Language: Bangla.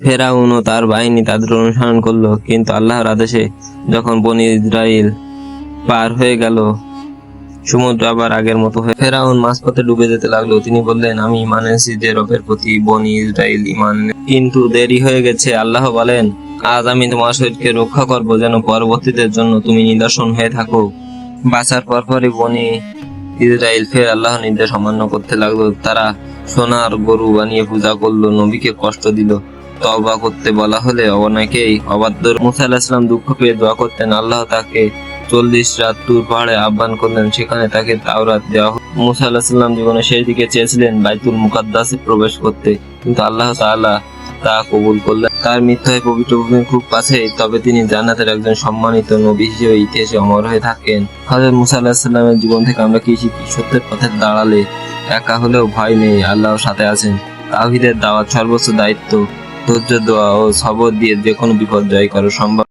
ফেরাউন ও তার বাহিনী তাদের অনুসরণ করল। কিন্তু আল্লাহর আদেশে যখন বনি ইসরাইল পার হয়ে গেল, সমুদ্র আবার আগের মতো হয়ে ফেরাউন মাঝপথে ডুবে যেতে লাগল। তিনি বললেন, আমি ইমান এনেছি যে রবের প্রতি বনি ইসরাইল ইমান কিন্তু দেরি হয়ে গেছে। আল্লাহ বলেন, আজ আমি তোমার শরীরকে রক্ষা করব যেন পরবর্তীদের জন্য তুমি নিদর্শন হয়ে থাকো। বাঁচার পরপরই বনি ইসরাইল ফের আল্লাহ নির্দেশ অমান্য করতে লাগল। তারা সোনার গরু বানিয়ে পূজা করল, নবীকে কষ্ট দিল। তবা করতে বলা হলে অনেকেই অবাধ্য মুসা আলাহিসাম দুঃখ পেয়ে দোয়া করতেন, আল্লাহ তাকে চল্লিশ রাত তুর পাহাড়ে আহ্বান করলেন, সেখানে তাকে তাওরাত দেওয়া হলো মুসা আলাহিসাল্লাম জীবনে সেই দিকে চেয়েছিলেন, বাইতুল মুকাদ্দাসে প্রবেশ করতে। কিন্তু আল্লাহ তাআলা তা কবুল করলেন। তার মৃত্যু হয় পবিত্র ভূমির খুব কাছে তবে তিনি জান্নাতের একজন সম্মানিত নবী হিসেবে ইতিহাসে অমর হয়ে থাকেন। হযরত মুসা আলাহিসাল্লামের জীবন থেকে আমরা কি শিখি? সত্যের পথে দাঁড়ালে একা হলেও ভয় নেই, আল্লাহর সাথে আছেন। তাওহীদের দাওয়াত সর্বোচ্চ দায়িত্ব। ধৈর্য দেওয়া ও সবর দিয়ে যে কোনো বিপদ জয় করা সম্ভব